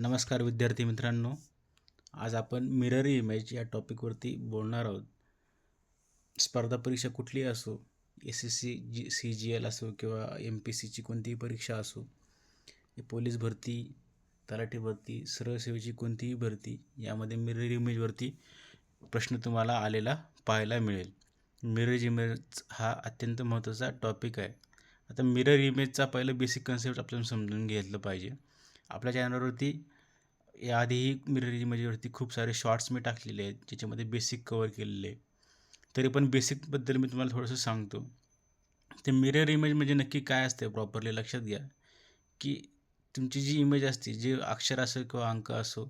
नमस्कार विद्यार्थी मित्रांनो. आज आपण मिरर इमेज या टॉपिकवरती बोलणार आहोत. स्पर्धा परीक्षा कुठलीही असो S S C G C G L असो किंवा एम पी सीची कोणतीही परीक्षा असो पोलीस भरती तलाठी भरती सरळसेवेची कोणतीही भरती यामध्ये मिरर इमेजवरती प्रश्न तुम्हाला आलेला पाहायला मिळेल. मिरर इमेज हा अत्यंत महत्त्वाचा टॉपिक आहे. आता मिरर इमेजचा पहिलं बेसिक कन्सेप्ट आपल्याला समजून घेतलं पाहिजे. आपल्या चॅनलवरती याआधीही मिरर इमेजवरती खूप सारे शॉर्ट्स मी टाकलेले आहेत ज्याच्यामध्ये बेसिक कवर केलेले तरी पण बेसिकबद्दल मी तुम्हाला थोडंसं सांगतो. ते मिरर इमेज म्हणजे नक्की काय असते प्रॉपरली लक्षात घ्या. की तुमची जी इमेज असते जे अक्षर असो किंवा अंक असो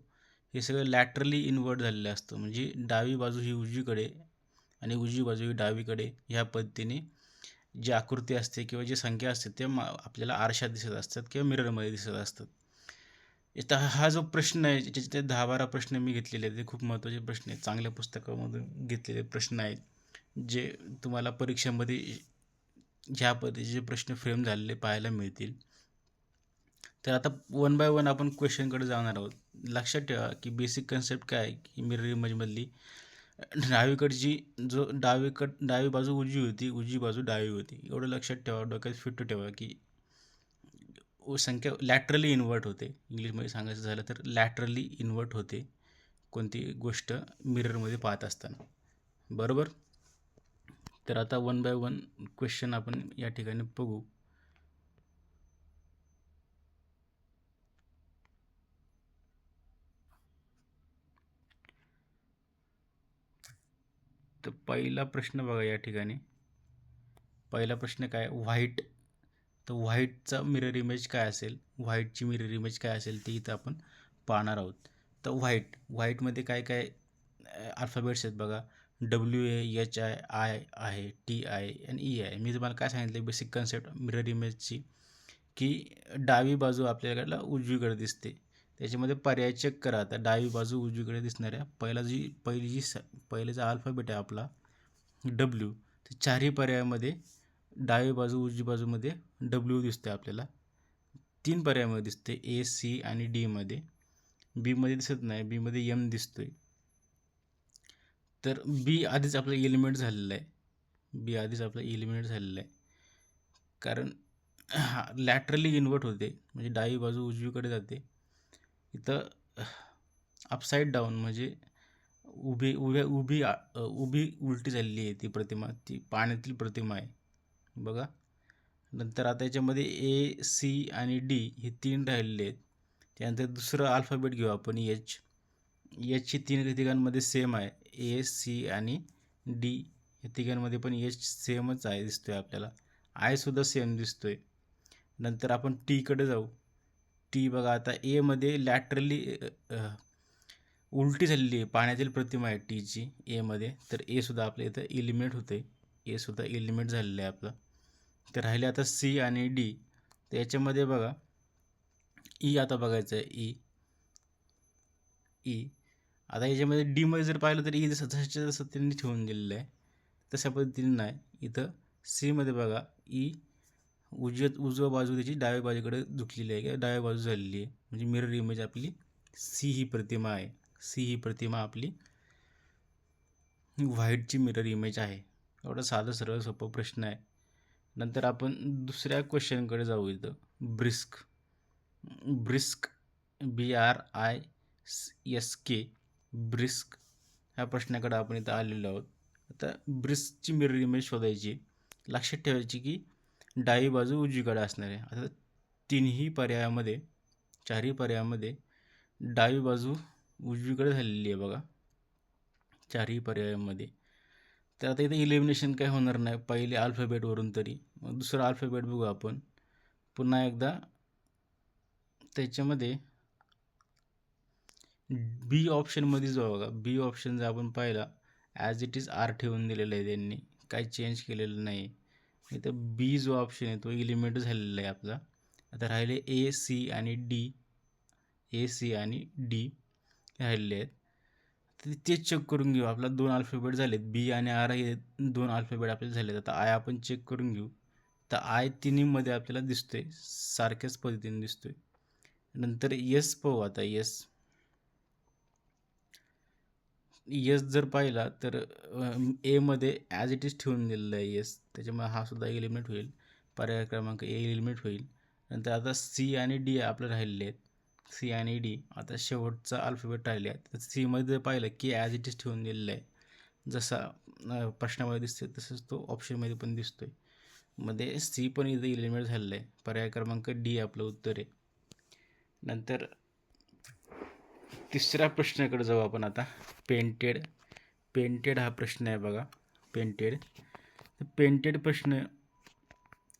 हे सगळं लॅटरली इन्वर्ट झालेलं असतं. म्हणजे डावी बाजू ही उजवीकडे आणि उजवी बाजू ही डावीकडे ह्या पद्धतीने जी आकृती असते किंवा जी संख्या असते ते मा आपल्याला आरशात दिसत असतात किंवा मिररमध्ये दिसत असतात. आता हा जो प्रश्न आहे ज्याच्यात ते दहा बारा प्रश्न मी घेतलेले आहेत ते खूप महत्त्वाचे प्रश्न आहेत. चांगल्या पुस्तकामधून घेतलेले प्रश्न आहेत जे तुम्हाला परीक्षेमध्ये ज्या पद्धतीचे प्रश्न फ्रेम झालेले पाहायला मिळतील. तर आता वन बाय वन आपण क्वेश्चनकडे जाणार आहोत. लक्षात ठेवा की बेसिक कन्सेप्ट काय आहे की मिरर इमेजमधली डावीकडची जो डावीकड डावी बाजू उजवी होती उजवी बाजू डावी होती. एवढं लक्षात ठेवा डोक्यात फिट ठेवा की संख्या लॅटरली इन्वर्ट होते. इंग्लिशमध्ये सांगायचं झालं तर लॅटरली इन्वर्ट होते. कोणती गोष्ट मिररमध्ये पाहत असताना. बरोबर? तर आता वन बाय वन क्वेश्चन आपण या ठिकाणी बघू. तर पहिला प्रश्न बघा या ठिकाणी. पहिला प्रश्न काय? व्हाईट तर व्हाईटचा मिरर इमेज काय असेल? व्हाईटची मिरर इमेज काय असेल ती इथं आपण पाहणार आहोत. तर व्हाईट व्हाईटमध्ये काय काय अल्फाबेट्स आहेत बघा. W A H I I आहे टी आय आणि ई आय मी तुम्हाला काय सांगितलं बेसिक कन्सेप्ट मिरर इमेजची की डावी बाजू आपल्याकडला उजवीकडे दिसते. त्याच्यामध्ये पर्याय चेक करा. आता डावी बाजू उजवीकडे दिसणाऱ्या पहिला जी पहिली जी स पहिलेचा अल्फाबेट आहे आपला डब्ल्यू तर चारही पर्यायामध्ये डावी बाजू उजवी बाजूमध्ये डब्ल्यू दिसते आपल्याला. तीन पर्यायामध्ये दिसते ए सी आणि डीमध्ये बीमध्ये दिसत नाही बीमध्ये एम दिसतो आहे तर बी आधीच आपलं एलिमेंट झालेलं आहे. बी आधीच आपलं एलिमिनेट झालेलं आहे. कारण हा लॅटरली इन्वर्ट होते. म्हणजे डावी बाजू उजवीकडे जाते. इथं अपसाईड डाऊन म्हणजे उभी उभ्या उभी उभी उलटी झालेली आहे ती प्रतिमा. ती पाण्यातील प्रतिमा आहे. बघा. नंतर आता याच्यामध्ये ए सी आणि डी हे तीन राहिलेले आहेत. त्यानंतर दुसरं अल्फाबेट घेऊ आपण एच एचची तीन तिघांमध्ये सेम आहे. ए सी आणि डी या तिघांमध्ये पण एच सेमच आहे दिसतोय आपल्याला. आयसुद्धा सेम दिसतोय. नंतर आपण टीकडे जाऊ. टी बघा आता एमध्ये लॅटरली उलटी झालेली आहे. पाण्यातील प्रतिमा आहे टीची एमध्ये तर एसुद्धा आपल्या इथं इलिमिनेट होते एसुद्धा इलिमिनेट झालेलं आहे आपलं. तर राहिले आता सी आणि डी तर याच्यामध्ये बघा ई आता बघायचं आहे ई ई आता याच्यामध्ये डीमध्ये जर पाहिलं तर ई जसं तसं त्यांनी ठेवून दिलेलं आहे तशा पद्धतीने नाही. इथं सीमध्ये बघा ई उजव्या उजव्या बाजू त्याची डाव्या बाजूकडे झुकलेली आहे किंवा डाव्या बाजू झालेली आहे. म्हणजे मिरर इमेज आपली सी ही प्रतिमा आहे. सी ही प्रतिमा आपली व्हाईटची मिरर इमेज आहे. एवढं साधं सरळ सोपं प्रश्न आहे. नंतर आपण दुसऱ्या क्वेश्चनकडे जाऊ इथं. Brisk. Brisk. B R I S K brisk. ह्या प्रश्नाकडे आपण इथं आलेलो आहोत. आता ब्रिस्कची मिरर इमेज शोधायची. लक्षात ठेवायची की डावी बाजू उजवीकडे असणार आहे. आता तिन्ही पर्यायामध्ये चारही पर्यायामध्ये डावी बाजू उजवीकडे झालेली आहे बघा. चारही पर्यायामध्ये. तर आता इथे इलिमिनेशन काय होणार नाही. पहिले अल्फाबेटवरून तरी. मग दुसरं अल्फाबेट बघू आपण. पुन्हा एकदा त्याच्यामध्ये बी ऑप्शनमध्ये जो बघा. बी ऑप्शन जर आपण पाहिला ॲज इट इज आर ठेवून दिलेलं आहे त्यांनी. काही चेंज केलेलं नाही. इथं बी जो ऑप्शन आहे तो इलिमेंट झालेला आहे आपला. आता राहिले ए सी आणि डी ए सी आणि डी राहिलेले आहेत. तर तेच चेक करून घेऊ. आपला दोन अल्फाबेट झालेत. बी आणि आर हे दोन अल्फाबेट आपल्याला झालेत. आता आय आपण चेक करून घेऊ. तर आय तिन्हीमध्ये आपल्याला दिसतोय. सारख्याच पद्धतीने दिसतोय. नंतर यस पाहू आता. यस यस जर पाहिला तर एमध्ये ॲज इट इज ठेवून दिलेलं आहे यस त्याच्यामुळे हा सुद्धा एलिमिनेट होईल. पर्याय क्रमांक ए एलिमिनेट होईल. नंतर आता सी आणि डी आपले राहिलेले आहेत. सी आणि डी. आता शेवटचा अल्फाबेट राहिले आहे तर सीमध्ये जर पाहिलं की ॲज इट इज ठेवून दिलेलं आहे. जसा प्रश्नामध्ये दिसते तसंच तो ऑप्शनमध्ये पण दिसतो आहे मध्ये सी पण इथं इलिमिनेट झालेलं आहे पर्याय क्रमांक डी आपलं उत्तर आहे. नंतर तिसऱ्या प्रश्नाकडे जाऊ आपण आता. पेंटेड पेंटेड हा प्रश्न आहे बघा. पेंटेड पेंटेड प्रश्न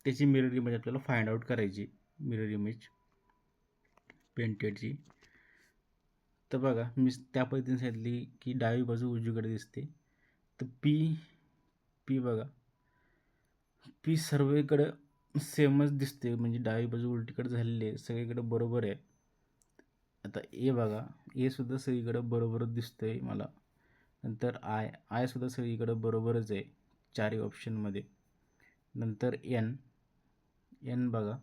त्याची मिरर इमेज आपल्याला फाइंड आउट करायची. मिरर इमेज पेंटेडची तर बघा मी त्या पद्धतीने सांगितली की डावी बाजू उजवीकडे दिसते. तर पी पी बघा. पी सर्वेकडं सेमच दिसते म्हणजे डावी बाजू उलटीकडे झालेली आहे सगळीकडे बरोबर आहे. आता ए बघा एसुद्धा सगळीकडं बरोबरच दिसतं आहे मला. नंतर आय आयसुद्धा सगळीकडं बरोबरच आहे चारही ऑप्शनमध्ये नंतर एन एन बघा.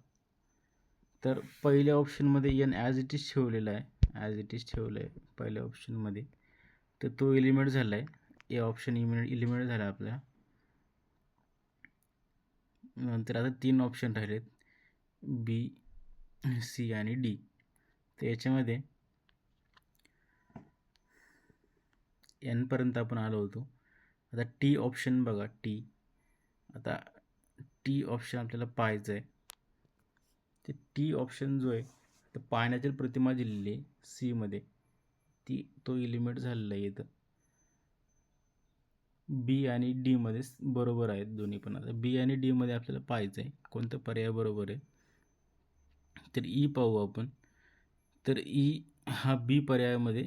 तर पहिल्या ऑप्शनमध्ये एन ॲज इट इज ठेवलेला आहे. ॲज इट इज ठेवलं आहे पहिल्या ऑप्शनमध्ये तर तो एलिमेंट झाला आहे ए ऑप्शन इमि एलिमेंट झाला आपल्या नंतर आता तीन ऑप्शन राहिलेत. बी सी आणि डी तर याच्यामध्ये एनपर्यंत आपण आलो होतो. आता टी ऑप्शन बघा. टी आता टी ऑप्शन आपल्याला पाहायचं आहे ते टी ऑप्शन जो आहे तर पाण्यातील प्रतिमा दिलेली आहे सीमध्ये ती तो इलिमिट झालेला आहे इथं. बी आणि डीमध्ये बरोबर आहेत दोन्ही पण आता. बी आणि डीमध्ये आपल्याला पाहायचं आहे कोणतं पर्याय बरोबर आहे. तर ई पाहू आपण. तर ई हा बी पर्यायामध्ये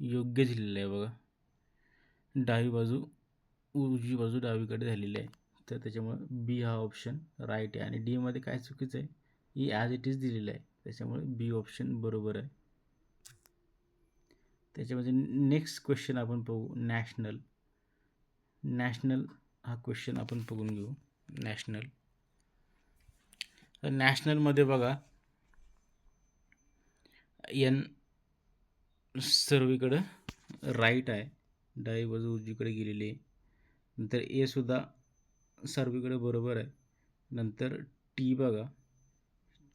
योग्य दिलेला आहे बघा. डावी बाजू उजवी बाजू डावीकडे झालेली आहे. तर त्याच्यामुळे बी हा ऑप्शन राईट आहे. आणि डीमध्ये काय चुकीचं आहे? ई ॲज इट इज दिलेलं आहे. त्याच्यामुळे बी ऑप्शन बरोबर आहे. त्याच्यामध्ये नेक्स्ट क्वेश्चन आपण पाहू नॅशनल नॅशनल हा क्वेश्चन आपण बघून घेऊ. नॅशनल तर नॅशनलमध्ये बघा. एन सर्वीकडं राईट आहे. डावी बाजू उजवीकडे गेलेली आहे. नंतर एसुद्धा सर्वीकडे बरोबर आहे. नंतर टी बघा.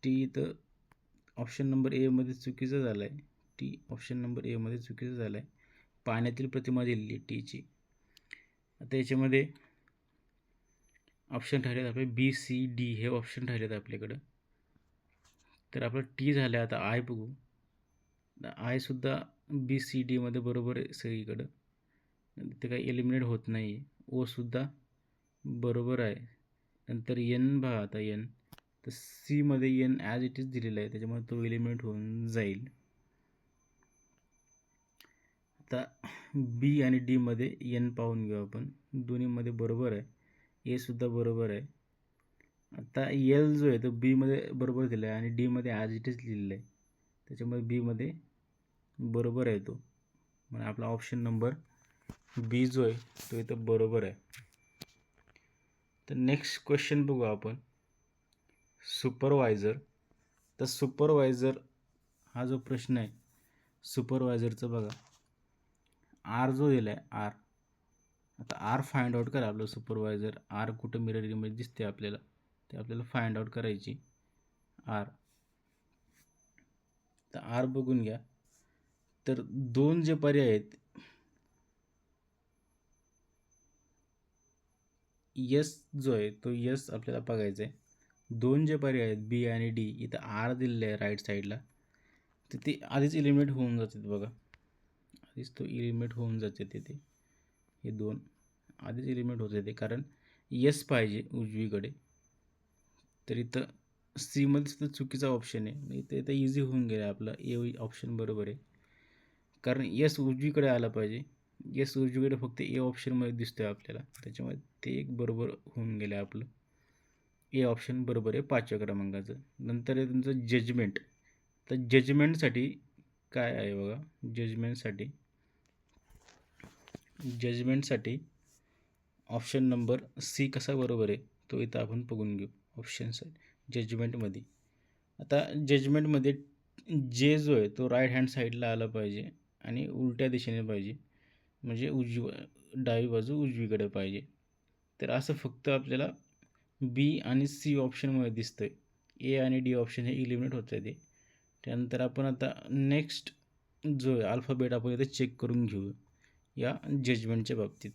टी इथं ऑप्शन नंबर एमध्ये चुकीचं झालं आहे टी ऑप्शन नंबर एमध्ये चुकीचं झालं आहे पाण्यातील प्रतिमा दिलेली टीची आता याच्यामध्ये ऑप्शन ठरलेत आपले बी सी डी हे ऑप्शन ठरलेत आपल्याकडं. तर आपलं टी झालं आहे आता आय बघू आयसुद्धा बी सी डीमध्ये बरोबर आहे सगळीकडं. ते काही एलिमिनेट होत नाही आहे ओसुद्धा बरोबर आहे. नंतर एन बघा आता एन तर सीमध्ये एन ॲज इट इज दिलेला आहे त्याच्यामुळे तो एलिमेंट होऊन जाईल. आता बी आणि डीमध्ये एन पाहून घेऊ आपण. दोन्हीमध्ये बरोबर आहे. एसुद्धा बरोबर आहे. आता एल जो आहे तो बीमध्ये बरोबर दिला आहे आणि डीमध्ये ॲज इट इज लिहिलेलं आहे. त्याच्यामुळे बीमध्ये बरोबर आहे तो. म्हणजे आपला ऑप्शन नंबर बी जो आहे तो इथं बरोबर आहे. तर नेक्स्ट क्वेश्चन बघू आपण. सुपरवायझर. तर सुपरवायझर हा जो प्रश्न आहे सुपरवायझरचं बघा. आर जो दिला आहे आर आता आर फाइंड आउट करा आपलं सुपरवायझर. आर कुठं मिरर इमेज दिसते आपल्याला? ते आपल्याला फाइंड आउट करायची. आर तर आर बघून घ्या. तर दोन जे पर्याय आहेत यस जो आहे तो यस आपल्याला बघायचा आहे. दोन जे पर्याय आहेत बी आणि डी इथं आर दिलेलं आहे राईट साईडला तर ते आधीच इलिमिनेट होऊन जातात बघा. आधीच तो इलिमिनेट होऊन जाते तिथे. हे दोन आधीच इलिमिनेट होत ते. कारण यस पाहिजे उजवीकडे. तर इथं सीमध्ये सुद्धा चुकीचा ऑप्शन आहे. म्हणजे इथं इथं इझी होऊन गेलं आपलं. ए ऑप्शन बरोबर आहे. कारण यस उजवीकडे आला पाहिजे. यस उजवीकडे फक्त ए ऑप्शनमध्ये दिसतोय आपल्याला. त्याच्यामुळे ते एक बरोबर होऊन गेलं आपलं. ए ऑप्शन बरोबर आहे पाचव्या क्रमांकाचं. नंतर आहे तुमचं जजमेंट तर जजमेंटसाठी काय आहे बघा? जजमेंटसाठी जजमेंटसाठी ऑप्शन नंबर सी कसा बरोबर आहे? तो इथं आपण बघून घेऊ. ऑप्शन्स जजमेंटमध्ये आता जजमेंटमध्ये जे जो आहे तो राईट हँड साईडला आला पाहिजे आणि उलट्या दिशेने पाहिजे. म्हणजे उजवी डावी बाजू उजवीकडे पाहिजे. तर असं फक्त आपल्याला बी आणि सी ऑप्शनमध्ये दिसतं आहे ए आणि डी ऑप्शन हे इलिमिनेट होत आहे ते. त्यानंतर आपण आता नेक्स्ट जो आहे अल्फाबेट आपण इथे चेक करून घेऊ या जजमेंटच्या बाबतीत.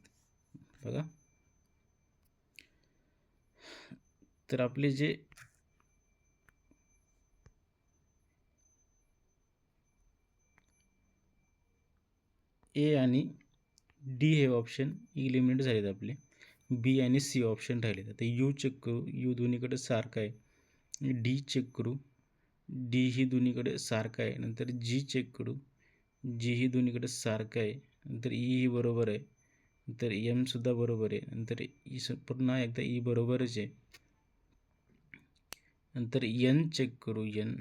बघा. तर आपले जे ए आणि डी हे ऑप्शन इलिमिनेट झालेत आपले. बी आणि सी ऑप्शन राहिले आता यू चेक करू यू दोन्हीकडे सारखं आहे. डी चेक करू डी ही दोन्हीकडे सारखं आहे. नंतर जी चेक करू जी ही दोन्हीकडे सारखं आहे. नंतर ई ही बरोबर आहे. नंतर एमसुद्धा बरोबर आहे. नंतर ई पुन्हा एकदा ई बरोबरच आहे. नंतर एन चेक करू एन.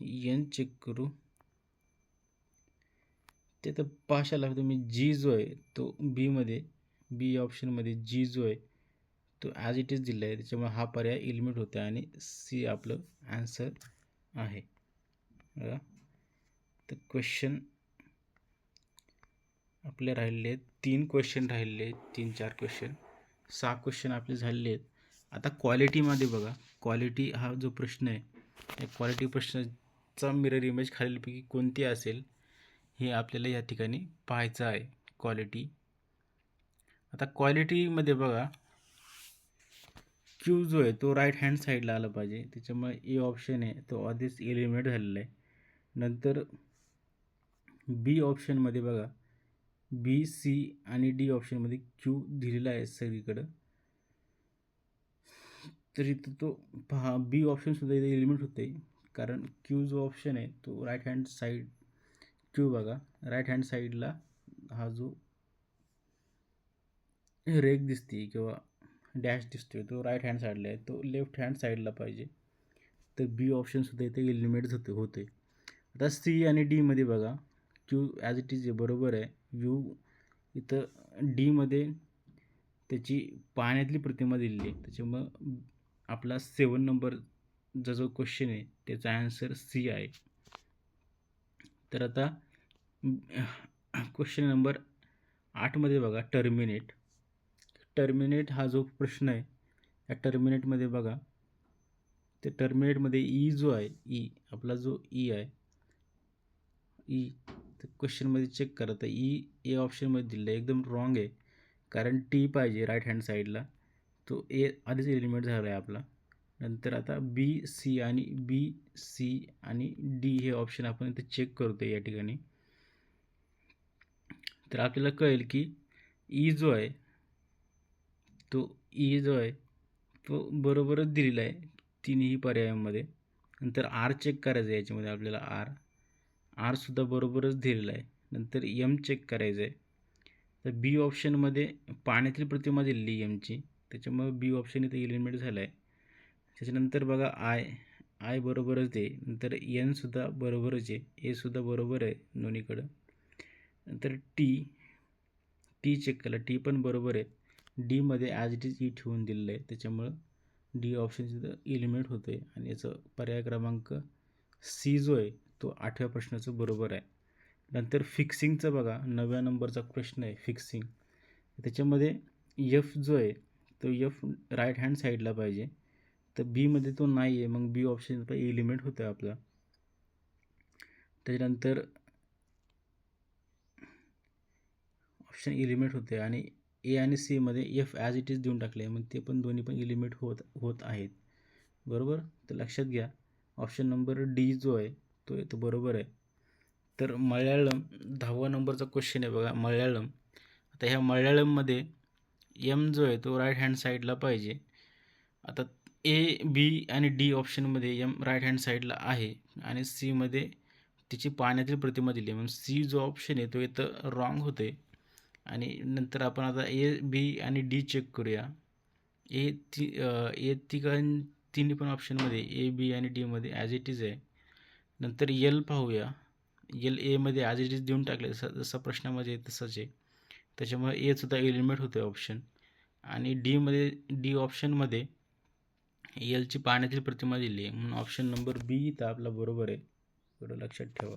एन चेक करू. ते तर पाशाला तुम्ही जी जो आहे तो बीमध्ये बी ऑप्शनमध्ये जी जो आहे तो ॲज इट इज दिला आहे. त्याच्यामुळे हा पर्याय इलिमिट होता आणि सी आपलं ॲन्सर आहे. तर क्वेश्चन आपले राहिलेले आहेत. तीन क्वेश्चन राहिलेले आहेत. तीन चार क्वेश्चन सहा क्वेश्चन आपले झालेले आहेत. आता क्वालिटीमध्ये बघा. क्वालिटी हा जो प्रश्न आहे त्या क्वालिटी प्रश्नाचा मिरर इमेज खालीलपैकी कोणती असेल? हे आपल्याला या ठिकाणी पाहायचं आहे. क्वालिटी आता क्वालिटीमध्ये बघा. क्यू जो आहे तो राईट हँड साईडला आला पाहिजे. त्याच्यामुळे ए ऑप्शन आहे तो आधीच एलिमिनेट झालेला आहे. नंतर बी ऑप्शनमध्ये बघा. बी सी आणि डी ऑप्शनमध्ये क्यू दिलेला आहे सगळीकडं. तर इथं तो पहा बी ऑप्शनसुद्धा इथे एलिमिनेट होते कारण क्यू जो ऑप्शन आहे तो राईट हँड साईड क्यू बघा. राईट हँड साईडला हा जो रेक दिसते किंवा डॅश दिसतोय तो राईट हँड साईडला आहे. तो लेफ्ट हँड साईडला पाहिजे. तर बी ऑप्शनसुद्धा इथे इलिमिनेट होते होते. आता सी आणि डीमध्ये बघा. क्यू ॲज इट इज बरोबर आहे. यू इथं डीमध्ये त्याची पाण्यातली प्रतिमा दिलेली आहे. त्याच्यामुळं आपला सेवन नंबरचा जो क्वेश्चन आहे त्याचा ॲन्सर सी आहे. तर आता क्वेश्चन नंबर आठमध्ये बघा टर्मिनेट टर्मिनेट हा जो प्रश्न आहे या टर्मिनेटमध्ये बघा ते टर्मिनेटमध्ये ई e जो आहे ई आपला जो ई आहे ई तर क्वेश्चनमध्ये चेक करा. तर ई ए ऑप्शनमध्ये दिलं आहे. एकदम रॉंग आहे. कारण टी पाहिजे राईट हँड साईडला तो ए आधीच एलिमेंट झाला आहे आपला. नंतर आता बी सी आणि बी सी आणि डी हे ऑप्शन आपण इथे चेक करतो या ठिकाणी. तर आपल्याला कळेल की ई जो आहे तो ई जो आहे तो बरोबरच दिलेला आहे तिन्ही पर्यायांमध्ये. नंतर आर चेक करायचं आहे याच्यामध्ये आपल्याला आर आरसुद्धा बरोबरच दिलेला आहे. नंतर यम चेक करायचं आहे. तर बी ऑप्शनमध्ये पाण्यातील प्रतिमा दिलेली एमची त्याच्यामुळे बी ऑप्शन इथे इलिमिनेट झालं आहे त्याच्यानंतर बघा आय आय बरोबरच आहे. नंतर एनसुद्धा बरोबरच आहे. एसुद्धा बरोबर आहे दोन्हीकडं. नंतर टी टी चेक केला टी पण बरोबर आहे. डीमध्ये ॲज इट इज ई ठेवून दिलेलं आहे. त्याच्यामुळं डी ऑप्शनसुद्धा इलिमिनेट होतं आहे आणि याचं पर्याय क्रमांक सी जो आहे तो आठव्या प्रश्नाचं बरोबर आहे. नंतर फिक्सिंगचं बघा. नव्या नंबरचा प्रश्न आहे फिक्सिंग त्याच्यामध्ये यफ जो आहे तो यफ राईट हँड साईडला पाहिजे. तर बीमध्ये तो नाही आहे मग बी ऑप्शन इलिमिनेट होतं आहे आपला. त्याच्यानंतर ऑप्शन इलिमिनेट होते आणि ए आणि सीमध्ये एफ ॲज इट इज देऊन टाकले मग ते पण दोन्ही पण इलिमिट होत होत आहेत. बरोबर? तर लक्षात घ्या. ऑप्शन नंबर डी जो आहे तो तो बरोबर आहे. तर मल्याळम दहावा नंबरचा क्वेश्चन आहे बघा मल्याळम. आता ह्या मल्याळममध्ये एम जो आहे तो राईट हँड साईडला पाहिजे. आता ए बी आणि डी ऑप्शनमध्ये एम राईट हँड साईडला आहे आणि सीमध्ये तिची पाण्यातील प्रतिमा दिली आहे. म्हणून सी जो ऑप्शन आहे तो इथं रॉंग होते आणि नंतर आपण आता ए बी आणि डी चेक करूया. ए ती ए तिघां तिन्ही पण ऑप्शनमध्ये ए बी आणि डीमध्ये ॲज इट इज आहे. नंतर यल पाहूया. यल एमध्ये ॲज इट इज देऊन टाकले जसं जसा प्रश्नामध्ये तसंच आहे. त्याच्यामुळे एसुद्धा एलिमेंट होतं ऑप्शन आणि डीमध्ये डी ऑप्शनमध्ये एलची पाण्यातील प्रतिमा दिली आहे. म्हणून ऑप्शन नंबर बी इथं आपला बरोबर आहे. एवढं लक्षात ठेवा.